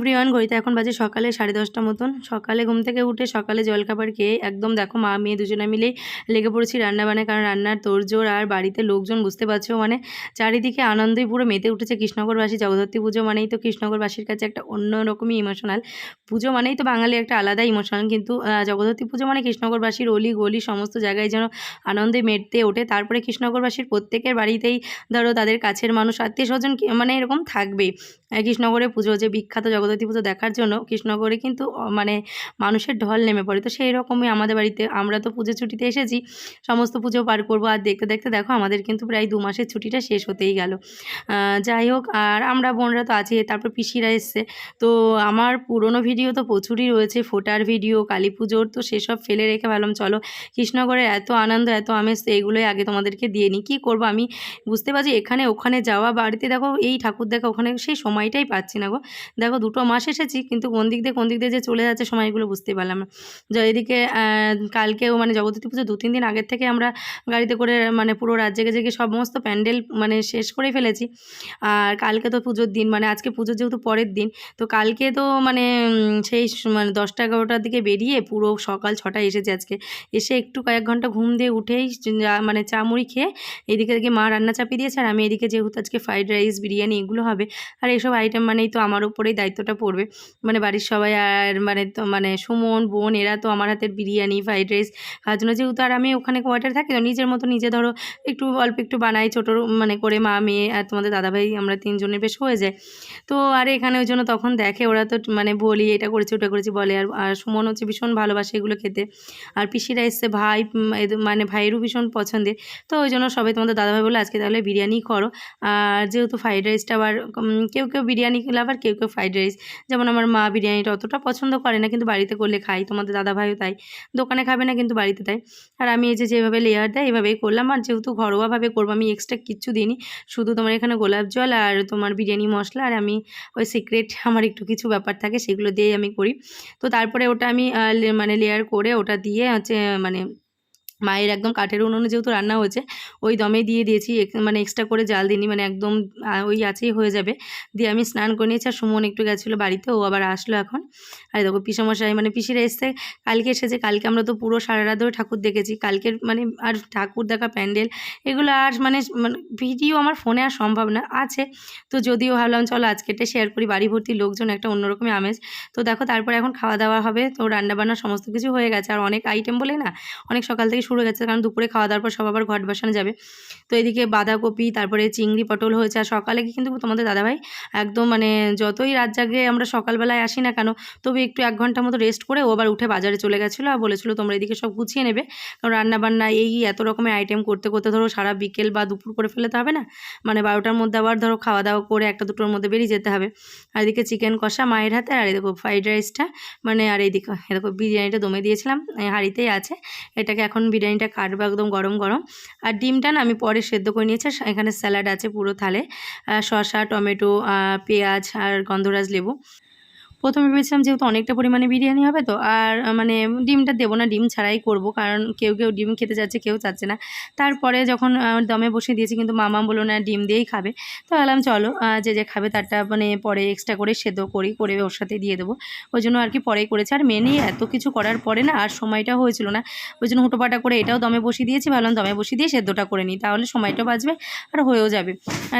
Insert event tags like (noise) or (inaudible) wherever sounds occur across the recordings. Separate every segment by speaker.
Speaker 1: Everyone ঘড়িতে এখন বাজে সকালে সাড়ে দশটা মতন। সকালে ঘুম থেকে উঠে সকালে জলখাবার খেয়ে একদম দেখো মা মেয়ে দুজনে মিলেই লেগে পড়েছি রান্না বান্নায় কারণ রান্নার তোড়জোড় আর বাড়িতে লোকজন বুঝতে পারছ মানে চারিদিকে আনন্দই পুরো মেতে উঠেছে কৃষ্ণগরবাসী জগদ্ধী পুজো মানেই তো কৃষ্ণগরবাসীর কাছে একটা অন্যরকমই ইমোশনাল পুজো মানেই তো বাঙালি একটা আলাদা ইমোশনাল কিন্তু আহ, জগদ্ধী পুজো মানে কৃষ্ণনগরবাসীর অলি গলি সমস্ত জায়গায় যেন আনন্দে মেতে ওঠে। তারপরে কৃষ্ণগরবাসীর প্রত্যেকের বাড়িতেই ধরো তাদের কাছের মানুষ আত্মীয় স্বজন মানে এরকম থাকবে আহ, কৃষ্ণনগরে পুজো যে বিখ্যাত জগদ্ধাত্রী পুজো দেখার জন্য কৃষ্ণনগরে কিন্তু মানে মানুষের ঢল নেমে পড়ে। তো সেই রকমই আমাদের বাড়িতে, আমরা তো পুজো ছুটিতে এসেছি, সমস্ত পুজো পার করব। আর দেখতে দেখতে দেখো, আমাদের কিন্তু প্রায় দু মাসের ছুটিটা শেষ হতেই গেল। যাই হোক, আর আমরা বোনরা তো আছি, তারপর পিসিরা এসছে। তো আমার পুরনো ভিডিও তো প্রচুরই রয়েছে, ফোটার ভিডিও, কালী পুজোর, তো সেসব ফেলে রেখে ভাবলাম, চলো কৃষ্ণনগরের এত আনন্দ, এত আমেজ, তো এগুলোই আগে তোমাদেরকে দিয়ে নিই। কী করব আমি? বুঝতে পারছি, এখানে ওখানে যাওয়া বাড়িতে দেখো, এই ঠাকুর দেখা ওখানে সেই সময়টাই পাচ্ছি না গো। দেখো দুটো মাস এসেছি, কিন্তু কোন দিক দিয়ে কোন দিক দিয়ে যে চলে যাচ্ছে সময়গুলো বুঝতে পারলাম না। যা, এদিকে কালকেও মানে জগদ্ধাত্রী পুজো দু, তিন দিন আগের থেকে আমরা গাড়িতে করে মানে পুরো রাত জেগে জেগে সমস্ত প্যান্ডেল মানে শেষ করে ফেলেছি। আর কালকে তো পুজোর দিন মানে আজকে পুজোর যেহেতু পরের দিন, তো কালকে তো মানে সেই মানে দশটা এগারোটার দিকে বেরিয়ে পুরো সকাল ছটায় এসেছে আজকে। এসে একটু কয়েক ঘণ্টা ঘুম দিয়ে উঠেই মানে চা মুড়ি খেয়ে এদিকে এদিকে মা রান্না চাপিয়ে দিয়েছে, আর আমি এদিকে যেহেতু আজকে ফ্রাইড রাইস, বিরিয়ানি এগুলো হবে, আর এইসব আইটেম মানেই তো আমার উপরেই দায়িত্বটা পড়বে। মানে বাড়ির সবাই আর মানে তো মানে সুমন, বোন এরা তো আমার হাতের বিরিয়ানি, ফ্রাইড রাইস খাওয়ার জন্য। যেহেতু আর আমি ওখানে কোয়ার্টার থাকি, তো নিজের মতো নিজে ধরো একটু অল্প একটু বানাই ছোটো মানে করে মা, মেয়ে আর তোমাদের দাদাভাই, আমরা তিনজনের বেশ হয়ে যায়। তো আর এখানে ওই জন্য তখন দেখে ওরা তো মানে বলি, এটা করেছি, ওটা করেছি বলে। আর আর সুমন হচ্ছে ভীষণ ভালোবাসে এগুলো খেতে। আর পিসিরা এসছে ভাই মানে ভাইয়েরও ভীষণ পছন্দের। তো ওই জন্য সবাই তোমাদের দাদাভাই বলে আজকে তাহলে বিরিয়ানি করো। আর যেহেতু ফ্রাইড রাইসটা আবার কেউ কেউ বিরিয়ানি লাভার, কেউ কেউ ফ্রাইড রাইস। যেমন আমার মা বিরিয়ানিটা অতটা পছন্দ করে না, কিন্তু বাড়িতে করলে খাই, তোমাদের দাদাভাইও তাই। দোকানে খাবে না, কিন্তু বাড়িতে তাই। আর আমি এই যে যেভাবে লেয়ার দেয়, এভাবেই করলাম। আর যেহেতু ঘরোয়াভাবে করব, আমি এক্সট্রা কিচ্ছু দিইনি। শুধু তোমার এখানে গোলাপ জল আর তোমার বিরিয়ানি মশলা, আর আমি ওই সিক্রেট (laughs) আমার একটু কিছু ব্যাপার থাকে, সেগুলো দিয়েই আমি করি। তো তারপরে ওটা আমি মানে লেয়ার করে ওটা দিয়ে হচ্ছে মানে মায়ের একদম কাঠের উনুনে যেহেতু রান্না হয়েছে, ওই দমে দিয়ে দিয়েছি মানে এক্সট্রা করে জাল দিইনি মানে একদম ওই আছেই হয়ে যাবে। দিয়ে আমি স্নান করে নিয়েছি, আর সুমন একটু গেছিল বাড়িতে, ও আবার আসলো এখন। আর দেখো পিসামশাই মানে পিসিরা এসছে, কালকে এসেছে, কালকে আমরা তো পুরো সারা রাত ধরে ঠাকুর দেখেছি, কালকের মানে আর ঠাকুর দেখা প্যান্ডেল, এগুলো আর মানে মানে ভিডিও আমার ফোনে আর সম্ভব না, আছে। তো যদিও ভাবলাম চলো আজকেটা শেয়ার করি, বাড়ি ভর্তি লোকজন একটা অন্যরকমই আমেজ। তো দেখো তারপরে এখন খাওয়া দাওয়া হবে, তো রান্নাবান্না সমস্ত কিছু হয়ে গেছে, আর অনেক আইটেম বলে না, অনেক সকাল থেকে শুরু হয়ে গেছে, কারণ দুপুরে খাওয়া দাওয়ার পর সব আবার ঘট বসানো যাবে। তো এদিকে বাঁধাকপি, তারপরে চিংড়ি পটল হয়েছে, আর সকালে কিন্তু তোমাদের দাদাভাই একদম মানে যতই রাত জাগে আমরা সকালবেলায় আসি না কেন, তবে একটু এক ঘণ্টা মতো রেস্ট করে ও আবার উঠে বাজারে চলে গেছিল আর বলেছিলো, তোমরা এদিকে সব গুছিয়ে নেবে, কারণ রান্নাবান্না এই এত রকমের আইটেম করতে করতে ধরো সারা বিকেল বা দুপুর করে ফেলতে হবে না মানে বারোটার মধ্যে আবার ধরো খাওয়া দাওয়া করে একটা দুটোর মধ্যে বেরিয়ে যেতে হবে। আর এদিকে চিকেন কষা মায়ের হাতে, আর এদিকে ফ্রাইড রাইসটা মানে আর এদিকে বিরিয়ানিটা দমে দিয়েছিলাম হাঁড়িতেই আছে, এটাকে এখন বিরিয়ানিটা কাটবো একদম গরম গরম। আর ডিমটা না আমি পরে সেদ্ধ করে নিয়েছি এখানে স্যালাড আছে পুরো থালে। শসা, টমেটো পেঁয়াজ আর গন্ধরাজ লেবু। প্রথমে ভেবেছিলাম যেহেতু অনেকটা পরিমাণে বিরিয়ানি হবে তো, আর মানে ডিমটা দেবো না, ডিম ছাড়াই করব, কারণ কেউ কেউ ডিম খেতে চাচ্ছে কেউ চাচ্ছে না। তারপরে যখন দমে বসে দিয়েছি, কিন্তু মামা বলল, না, ডিম দিয়েই খাবে। তো বললাম চলো যে যে খাবে তারটা মানে পরে এক্সট্রা করে সেদ্ধ করি, করে ওর সাথে দিয়ে দেবো। ওই জন্য আর কি পরেই করেছি। আর মেনে এত কিছু করার পরে না, আর সময়টা হয়েছিল না। ওই জন্য হুটোপাটা করে এটাও দমে বসিয়ে দিয়েছি, ভাবলাম দমে বসিয়ে দিয়ে সেদ্ধটা করে নিই, তাহলে সময়টা বাঁচবে আর হয়েও যাবে।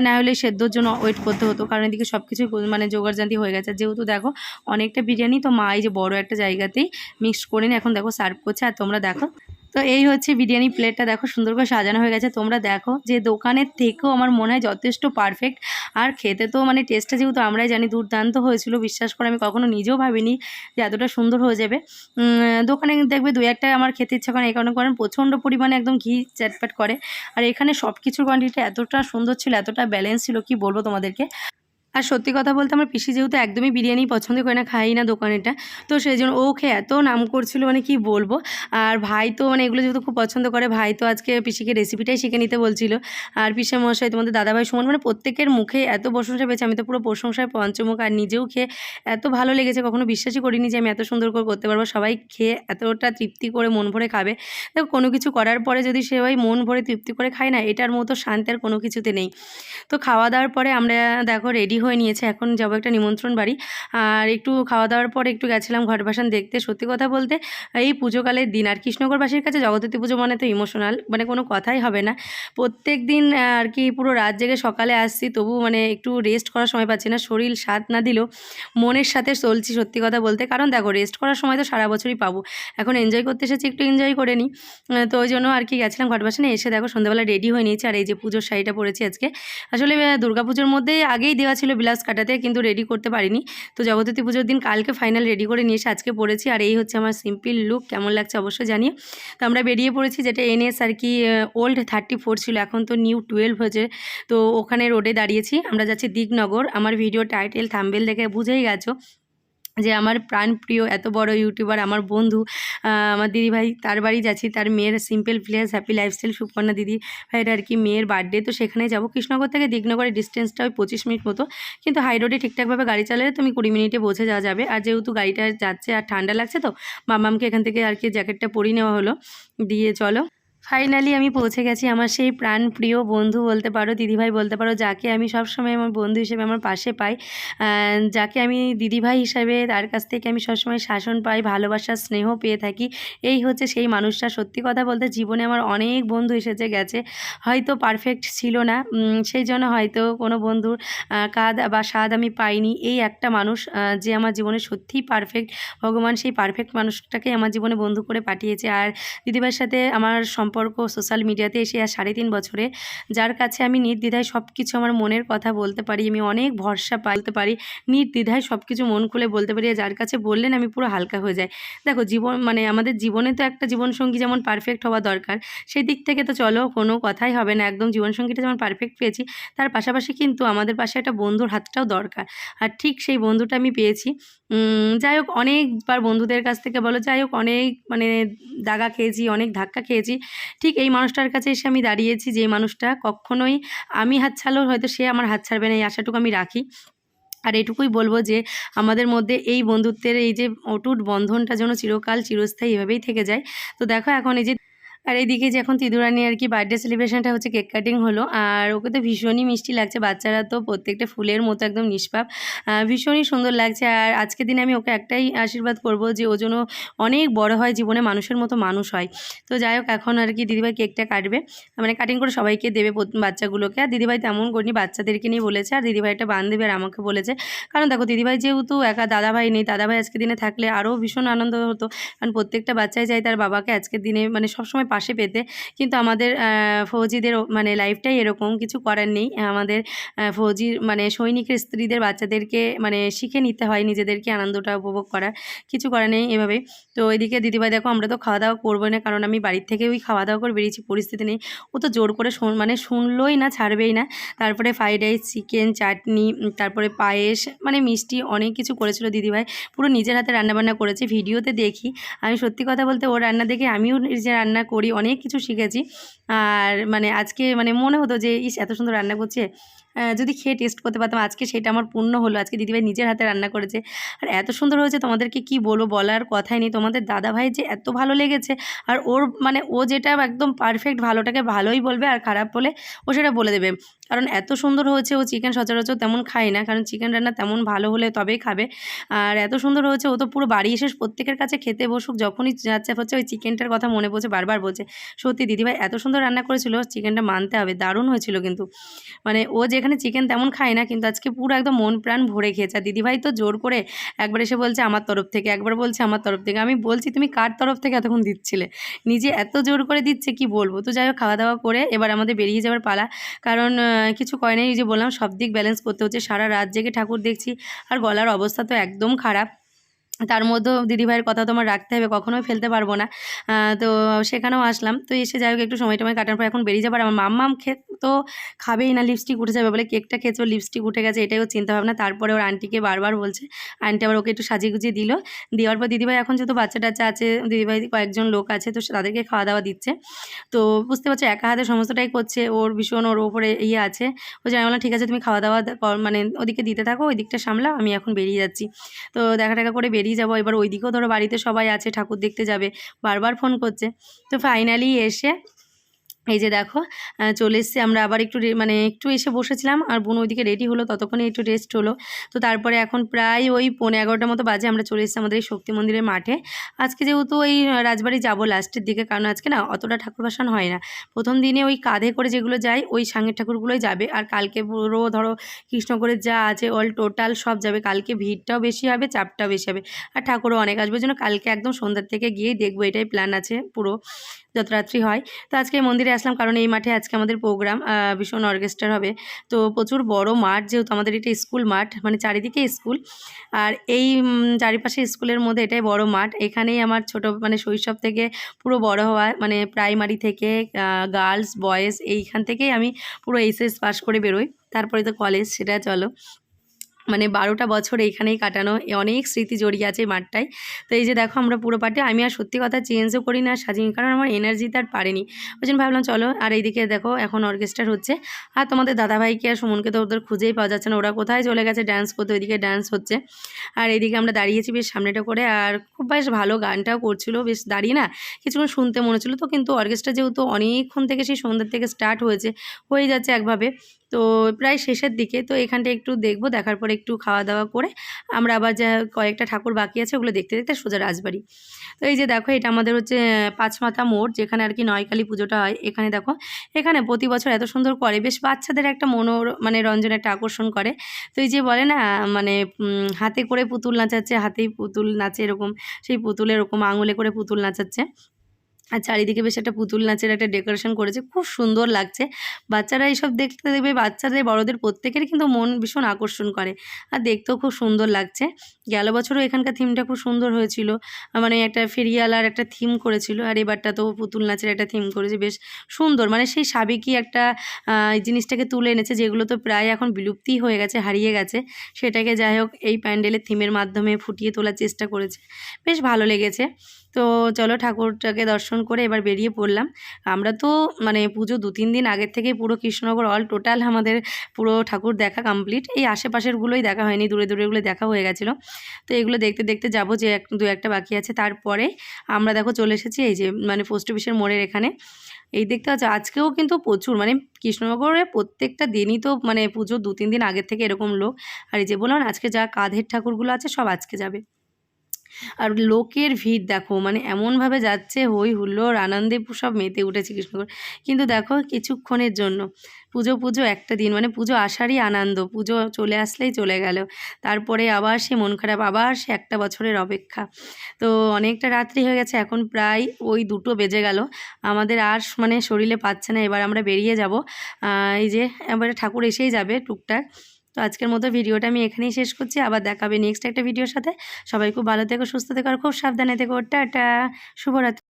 Speaker 1: না হলে সেদ্ধর জন্য ওয়েট করতে হতো, কারণ এদিকে সব কিছু মানে জোগাড়জান্তি হয়ে গেছে। যেহেতু দেখো অনেকটা বিরিয়ানি। তো মা, এই যে বড় একটা জায়গাতেই মিক্সড করে নিয়ে এখন দেখো সার্ভ করছে। আর তোমরা দেখো, তো এই হচ্ছে বিরিয়ানি প্লেটটা দেখো সুন্দর করে সাজানো হয়ে গেছে। তোমরা দেখো যে দোকানের থেকেও আমার মনে হয় যথেষ্ট পারফেক্ট আর খেতে তো মানে টেস্টটা যেহেতু আমরাই জানি, দুর্দান্ত হয়েছিল। বিশ্বাস করে আমি কখনো নিজেও ভাবিনি যে এতটা সুন্দর হয়ে যাবে। দোকানে দেখবে দু একটা আমার খেতে ইচ্ছা করে এই কারণে করেন প্রচণ্ড পরিমাণে একদম ঘি চ্যাটপ্যাট করে। আর এখানে সব কিছুর কোয়ান্টিটি এতটা সুন্দর ছিল, এতটা ব্যালেন্স ছিল, কি বলব তোমাদেরকে? আর সত্যি কথা বলতে আমার পিসি যেহেতু একদমই বিরিয়ানি পছন্দ করে না খাই না দোকানেটা, তো সেই জন্য ও খেয়ে এত নাম করছিল মানে কি বলব? আর ভাই তো মানে এগুলো যেহেতু খুব পছন্দ করে, ভাই তো আজকে পিসিকে রেসিপিটাই শিখে নিতে বলছিল। আর পিসে মশাই তোমাদের দাদাভাই, সুমন মানে প্রত্যেকের মুখে এত প্রশংসা পেয়েছে, আমি তো পুরো প্রশংসায় পঞ্চমুখ, আর নিজেও খেয়ে এত ভালো লেগেছে, কখনো বিশ্বাসই করিনি যে আমি এত সুন্দর করে করতে পারব, সবাই খেয়ে এতটা তৃপ্তি করে মন ভরে খাবে। দেখো, কোনো কিছু করার পরে যদি সবাই মন ভরে তৃপ্তি করে খায় না, এটার মতো শান্তি আর কোনো কিছুতে নেই। তো খাওয়া দাওয়ার পরে আমরা দেখো রেডি হয়ে নিয়েছে। এখন যাব একটা নিমন্ত্রণ বাড়ি। আর একটু খাওয়া দাওয়ার পর একটু গেছিলাম ঘট ভাসান দেখতে। সত্যি কথা বলতে, এই পুজোকালের দিন আর কৃষ্ণগরবাসীর কাছে জগদ্ধাত্রী পুজো মানে তো ইমোশনাল মানে কোনো কথাই হবে না। প্রত্যেক দিন আর কি পুরো রাত জেগে সকালে আসছি তবু মানে একটু রেস্ট করার সময় পাচ্ছি না। শরীর সাথ না দিলেও মনের সাথে চলছি সত্যি কথা বলতে। কারণ দেখো রেস্ট করার সময় তো সারা বছরই পাবো। এখন এনজয় করতে এসেছি, একটু এনজয় করে নিই। তো ওই জন্য আর কি গেছিলাম ঘটবাসনে এসে দেখো সন্ধ্যাবেলা রেডি হয়ে নিয়েছি। আর এই যে পুজোর শাড়িটা পরেছি আজকে। আসলে দুর্গাপুজোর মধ্যে আগেই দেওয়া ছিল ব্লাউজ কাটাতে কিন্তু রেডি করতে পারিনি। তো জগদ্ধাত্রী পুজোর দিন কালকে ফাইনাল রেডি করে নিয়ে এসে আজকে পড়েছি। আর এই হচ্ছে আমার সিম্পল লুক কেমন লাগছে অবশ্যই জানিয়ে তো আমরা বেরিয়ে পড়েছি যেটা এনএস আর কি ওল্ড থার্টি ফোর ছিল, এখন তো নিউ টুয়েলভ হয়েছে। তো ওখানে রোডে দাঁড়িয়েছি। আমরা যাচ্ছি দিগনগর। আমার ভিডিও টাইটেল থাম্বেল দেখে বুঝেই গেছো। যে আমার প্রাণ প্রিয় এত বড় ইউটিউবার, আমার বন্ধু আমার দিদিভাই, তার বাড়ি যাচ্ছি, তার মেয়ের simple place happy lifestyle Suparna দিদি ভাইয়ের আর কি মেয়ের বার্থডে তো সেখানে যাব। কৃষ্ণনগর থেকে দিগনগরের ডিস্টেন্সটা ওই পঁচিশ মিনিট মতো। কিন্তু হাই রোডে ঠিকঠাকভাবে গাড়ি চালালে তুমি কুড়ি মিনিটে পৌঁছে যাওয়া যাবে। আর যেহেতু গাড়িটা যাচ্ছে আর ঠান্ডা লাগছে তো, মামামকে এখান থেকে আর কি জ্যাকেটটা পরিয়ে নেওয়া হলো। দিয়ে চলো। ফাইনালি আমি পৌঁছে গেছি আমার সেই প্রাণ প্রিয় বন্ধু বলতে পারো, দিদিভাই বলতে পারো, যাকে আমি সবসময় আমার বন্ধু হিসেবে আমার পাশে পাই যাকে আমি দিদিভাই হিসাবে তার কাছ থেকে আমি সবসময় শাসন পাই, ভালোবাসা, স্নেহ পেয়ে থাকি। এই হচ্ছে সেই মানুষটা। সত্যি কথা বলতে জীবনে আমার অনেক বন্ধু এসেছে, গেছে। হয়তো পারফেক্ট ছিল না সেই জন্য হয়তো কোনো বন্ধুর কাদ বা স্বাদ আমি পাইনি। এই একটা মানুষ যে আমার জীবনে সত্যিই পারফেক্ট ভগবান সেই পারফেক্ট মানুষটাকে আমার জীবনে বন্ধু করে পাঠিয়েছে। আর দিদিভাইয়ের সাথে আমার সম্পর্ক সোশ্যাল মিডিয়াতে এসে আর সাড়ে তিন বছরে যার কাছে আমি নির্দ্বিধায় সব কিছু আমার মনের কথা বলতে পারি, আমি অনেক ভরসা পাইতে পারি, নির্দ্বিধায় সব কিছু মন খুলে বলতে পারি যার কাছে বললেন আমি পুরো হালকা হয়ে যাই। দেখো জীবন মানে আমাদের জীবনে তো একটা জীবনসঙ্গী যেমন পারফেক্ট হওয়া দরকার, সেই দিক থেকে তো চলো কোনো কথাই হবে না, একদম জীবনসঙ্গীটা যেমন পারফেক্ট পেয়েছি, তার পাশাপাশি কিন্তু আমাদের পাশে একটা বন্ধুর হাতটাও দরকার। আর ঠিক সেই বন্ধুটা আমি পেয়েছি। যাই হোক অনেকবার বন্ধুদের কাছ থেকে বলো, যাই হোক অনেক মানে দাগা খেয়েছি, অনেক ধাক্কা খেয়েছি ঠিক এই মানুষটার কাছে এসে আমি দাঁড়িয়েছি যে মানুষটা কখনোই আমি হাত ছাড়লেও হয়তো সে আমার হাত ছাড়বে না, এই আশাটুকু আমি রাখি। আর এটুকুই বলব যে আমাদের মধ্যে এই বন্ধুত্বের এই যে অটুট বন্ধনটা যেন চিরকাল চিরস্থায়ী এভাবেই থেকে যায়। তো দেখো এখন এই যে আর এইদিকে যে এখন তিদুরানি আর কি বার্থডে সেলিব্রেশনটা হচ্ছে কেক কাটিং হলো, আর ওকে তো ভীষণই মিষ্টি লাগছে, বাচ্চারা তো প্রত্যেকটা ফুলের মতো একদম নিষ্পাপ। ভীষণই সুন্দর লাগছে, আর আজকের দিনে আমি ওকে একটাই আশীর্বাদ করব যে ও যেন অনেক বড় হয়, জীবনে মানুষের মতো মানুষ হয়। তো যাই হোক, এখন আর কি দিদিভাই কেকটা কাটবে। মানে কাটিং করে সবাইকে দেবে বাচ্চাগুলোকে। আর দিদিভাই তেমন করিনি, বাচ্চাদেরকে নিয়ে বলেছে, আর দিদিভাই একটা বান্ধবী আর আমাকে বলেছে। কারণ দেখো, দিদিভাই যেহেতু একা, দাদাভাই নেই, দাদাভাই আজকে দিনে থাকলে আরও ভীষণ আনন্দ হতো। কারণ প্রত্যেকটা বাচ্চাই চাই তার বাবাকে আজকের দিনে মানে সবসময় পাশে পেতে। কিন্তু আমাদের ফৌজিদের মানে লাইফটাই এরকম, কিছু করার নেই। আমাদের ফৌজির মানে সৈনিকের স্ত্রীদের বাচ্চাদেরকে মানে শিখে নিতে হয়, নিজেদেরকে আনন্দটা উপভোগ করার। কিছু করার নেই এভাবে। তো এদিকে দিদিভাই, দেখো, আমরা তো খাওয়া দাওয়া করব না, কারণ আমি বাড়ির থেকে ওই খাওয়া দাওয়া করে বেরিয়েছি, পরিস্থিতি নেই। ও তো জোর করে মানে শুনলোই না, ছাড়বেই না। তারপরে ফ্রাইড রাইস চিকেন চাটনি, তারপরে পায়েস মানে মিষ্টি, অনেক কিছু করেছিল দিদিভাই। পুরো নিজের হাতে রান্নাবান্না করেছে, ভিডিওতে দেখি। আমি সত্যি কথা বলতে ওর রান্না দেখে আমিও নিজে রান্না করি অনেক কিছু শিখেছি। আর মানে আজকে মানে মনে হতো যে, ইস, এত সুন্দর রান্না করছে। যদি খেয়ে টেস্ট করতে পারতাম, আজকে সেটা আমার পূর্ণ হলো। আজকে দিদিভাই নিজের হাতে রান্না করেছে। আর এত সুন্দর হয়েছে, তোমাদেরকে কি বলব বলার কথাই নেই। তোমাদের দাদাভাই যে এত ভালো লেগেছে, আর ওর মানে ও যেটা একদম পারফেক্ট ভালোটাকে ভালোই বলবে আর খারাপ বলে ও সেটা বলে দেবে। কারণ এত সুন্দর হয়েছে ও চিকেন সচরাচর তেমন খায় না, কারণ চিকেন রান্না তেমন ভালো হলে তবেই খাবে। আর এত সুন্দর হয়েছে ও তো পুরো বাড়ি এসে প্রত্যেকের কাছে খেতে বসুক, যখনই যাচ্ছে হচ্ছে ওই চিকেনটার কথা মনে পড়ছে, বারবার বলছে, সত্যি দিদিভাই, এত সুন্দর রান্না করেছিল চিকেনটা মানতে হবে, দারুণ হয়েছিল কিন্তু। মানে ও যেখানে চিকেন তেমন খায় না, কিন্তু আজকে পুরো একদম মন প্রাণ ভরে খেয়েছে। আর দিদিভাই তো জোর করে একবার এসে বলছে আমার তরফ থেকে, একবার বলছে আমার তরফ থেকে। আমি বলছি, তুমি কার তরফ থেকে এতক্ষণ দিচ্ছিলে? নিজে এত জোর করে দিচ্ছে, কি বলব? তো যাই হোক খাওয়া দাওয়া করে এবার আমাদের বেরিয়ে যাওয়ার পালা। কারণ কিছু কয় নেই যে বললাম, সব দিক ব্যালেন্স করতে হচ্ছে। সারা রাত জেগে ঠাকুর দেখছি, আর গলার অবস্থা তো একদম খারাপ। তার মধ্যেও দিদিভাইয়ের কথা তোমার রাখতে হবে, কখনোই ফেলতে পারব না। তো সেখানেও আসলাম। তো এসে যাই হোক, একটু সময় টময় কাটার পর এখন বেরিয়ে যাবার আমার মাম্মাম খে তো খাবেই না লিপস্টিক উঠে যাবে। বলে কেকটা খেয়েছে লিপস্টিক উঠে গেছে, এটাই ওর চিন্তা ভাবনা তারপরে ওর আন্টিকে বারবার বলছে আন্টি আবার ওকে একটু সাজিয়ে গুজিয়ে দিল। দেওয়ার পর দিদিভাই এখন যেহেতু বাচ্চা টাচ্চা আছে, দিদিভাই কয়েকজন লোক আছে, তো তাদেরকে খাওয়া দাওয়া দিচ্ছে। তো বুঝতে পারছ, একা হাতে সমস্তটাই করছে, ওর ভীষণ ওর ওপরে ইয়ে আছে। ও জানি বললাম ঠিক আছে, তুমি খাওয়া দাওয়া মানে ওদিকে দিতে থাকো ওই দিকটা সামলাও, আমি এখন বেরিয়ে যাচ্ছি। তো দেখা টাকা করে বেরিয়ে যাব। এবার ওই দিকেও ধরো বাড়িতে সবাই আছে, ঠাকুর দেখতে যাবে, বারবার ফোন করছে। তো ফাইনালি এসে এই যে দেখো চলে এসেছি আমরা আবার একটু মানে একটু এসে বসেছিলাম আর বোন ওইদিকে রেডি হলো, ততক্ষণে একটু রেস্ট হলো। তো তারপরে এখন প্রায় ওই পৌনে এগারোটার মতো বাজে আমরা চলে এসেছি আমাদের এই শক্তি মন্দিরের মাঠে। আজকে যেহেতু ওই রাজবাড়ি যাব লাস্টের দিকে, কারণ আজকে না অতটা ঠাকুর ভাসান হয় না। প্রথম দিনে ওই কাঁধে করে যেগুলো যায়, ওই সাঙের ঠাকুরগুলোই যাবে। আর কালকে পুরো ধরো কৃষ্ণগড়ের যা আছে অল টোটাল সব যাবে। কালকে ভিড়টাও বেশি হবে, চাপটাও বেশি হবে। আর ঠাকুরও অনেক আসবে জন্য কালকে একদম সন্ধ্যার থেকে গিয়েই দেখব, এটাই প্ল্যান আছে পুরো। যত রাত্রি হয়। তো আজকে মন্দিরে আসলাম কারণ এই মাঠে আজকে আমাদের প্রোগ্রাম ভীষণ অর্কেস্ট্রার হবে। তো প্রচুর বড় মাঠ যেহেতু আমাদের এটা স্কুল মাঠ মানে চারিদিকে স্কুল আর এই চারিপাশে স্কুলের মধ্যে এটাই বড় মাঠ। এখানেই আমার ছোট মানে শৈশব থেকে পুরো বড় হওয়া মানে প্রাইমারি থেকে গার্লস বয়েজ এইখান থেকেই আমি পুরো এইচএস পাস করে বেরোই। তারপরে তো কলেজ সেটা চলো। মানে বারোটা বছর এইখানেই কাটানো অনেক স্মৃতি জড়িয়ে আছে মাঠটায়। তো এই যে দেখো আমরা পুরো পাটে, আমি আর সত্যি কথা চেঞ্জও করি না সাজিনি, কারণ আমার এনার্জিতে আর পারেনি। ওই জন্য ভাবলাম চলো আর এইদিকে দেখো এখন অর্কেস্ট্রার হচ্ছে। আর তোমাদের দাদাভাইকে আর সুমনকে তো ওদের খুঁজেই পাওয়া যাচ্ছে না, ওরা কোথায় চলে গেছে ডান্স করতে, ওইদিকে ডান্স হচ্ছে। আর এইদিকে আমরা দাঁড়িয়েছি বেশ সামনেটা করে, আর খুব বেশ ভালো গানটাও করছিল, বেশ দাঁড়িয়ে না কিছুক্ষণ শুনতে মনে হচ্ছিল, তো কিন্তু অর্কেস্ট্রা যেহেতু অনেকক্ষণ থেকে সেই সন্ধ্যার থেকে স্টার্ট হয়েছে, হয়ে যাচ্ছে একভাবে। তো প্রায় শেষের দিকে তো এখানটা একটু দেখব, দেখার পরে একটু খাওয়া দাওয়া করে আমরা আবার যা কয়েকটা ঠাকুর বাকি আছে ওগুলো দেখতে দেখতে সোজা রাজবাড়ি। তো এই যে দেখো এটা আমাদের হচ্ছে পাঁচমাথা মোড় যেখানে আর কি নয়কালী পুজোটা হয়। এখানে দেখো, এখানে প্রতি বছর এত সুন্দর করে, বেশ বাচ্চাদের একটা মনোর মানে রঞ্জন একটা আকর্ষণ করে। তো এই যে বলে না মানে হাতে করে পুতুল নাচাচ্ছে, হাতেই পুতুল নাচে এরকম, সেই পুতুলের এরকম আঙুলে করে পুতুল নাচাচ্ছে। আর চারিদিকে বেশ একটা পুতুল নাচের একটা ডেকোরেশন করেছে, খুব সুন্দর লাগছে। বাচ্চারা এইসব দেখতে দেখবে, বাচ্চাদের, বড়দের প্রত্যেকেরই কিন্তু মন ভীষণ আকর্ষণ করে। আর দেখতেও খুব সুন্দর লাগছে। গেল বছরও এখানকার থিমটা খুব সুন্দর হয়েছিল। মানে একটা ফেরিয়ালার একটা থিম করেছিল, আর এবারটা তো পুতুল নাচের একটা থিম করেছে, বেশ সুন্দর। মানে সেই সাবেকি একটা জিনিসটাকে তুলে এনেছে, যেগুলো তো প্রায় এখন বিলুপ্তি হয়ে গেছে, হারিয়ে গেছে। সেটাকে যাই হোক, এই প্যান্ডেলের থিমের মাধ্যমে ফুটিয়ে তোলার চেষ্টা করেছে। বেশ ভালো লেগেছে। তো চলো ঠাকুরটাকে দর্শন করে এবার বেরিয়ে পড়লাম। আমরা তো মানে পুজো দু তিন দিন আগের থেকেই পুরো কৃষ্ণনগর অল টোটাল আমাদের পুরো ঠাকুর দেখা কমপ্লিট এই আশেপাশেরগুলোই দেখা হয়নি, দূরে দূরেগুলো দেখা হয়ে গেছিল। তো এগুলো দেখতে দেখতে যাব যে এক, দু একটা বাকি আছে। তারপরে আমরা দেখো চলে এসেছি এই যে মানে পোস্ট অফিসের মোড়ের এখানে। এই দেখতে পাচ্ছ, আজকেও কিন্তু প্রচুর মানে কৃষ্ণনগরে প্রত্যেকটা দিনই তো মানে পুজো দু তিন দিন আগের থেকে এরকম লোক। আর এই যে বললাম আজকে যা কাঁধের ঠাকুরগুলো আছে সব আজকে যাবে। আর লোকের ভিড় দেখো মানে এমনভাবে যাচ্ছে হই হুল্লোড়, আনন্দে সব মেতে উঠেছে কৃষ্ণনগর। কিন্তু দেখো কিছুক্ষণের জন্য, পুজো পুজো একটা দিন মানে পুজো আসারই আনন্দ, পুজো চলে আসলেই চলে গেল। তারপরে আবার সে মন খারাপ, আবার সে একটা বছরের অপেক্ষা। তো অনেকটা রাত্রি হয়ে গেছে, এখন প্রায় ওই দুটো বেজে গেল। আমাদের আর মানে শরীরে পাচ্ছে না, এবার আমরা বেরিয়ে যাব। এই যে, এবারে ঠাকুর এসেই যাবে টুকটাক। তো আজকের মতো ভিডিওটা আমি এখানেই শেষ করছি। আবার দেখাবে নেক্সট একটা ভিডিওর সাথে। সবাই খুব ভালো থেকো, সুস্থ থেকো, আর খুব সাবধানে থেকো। টাটা, শুভরাত্রি।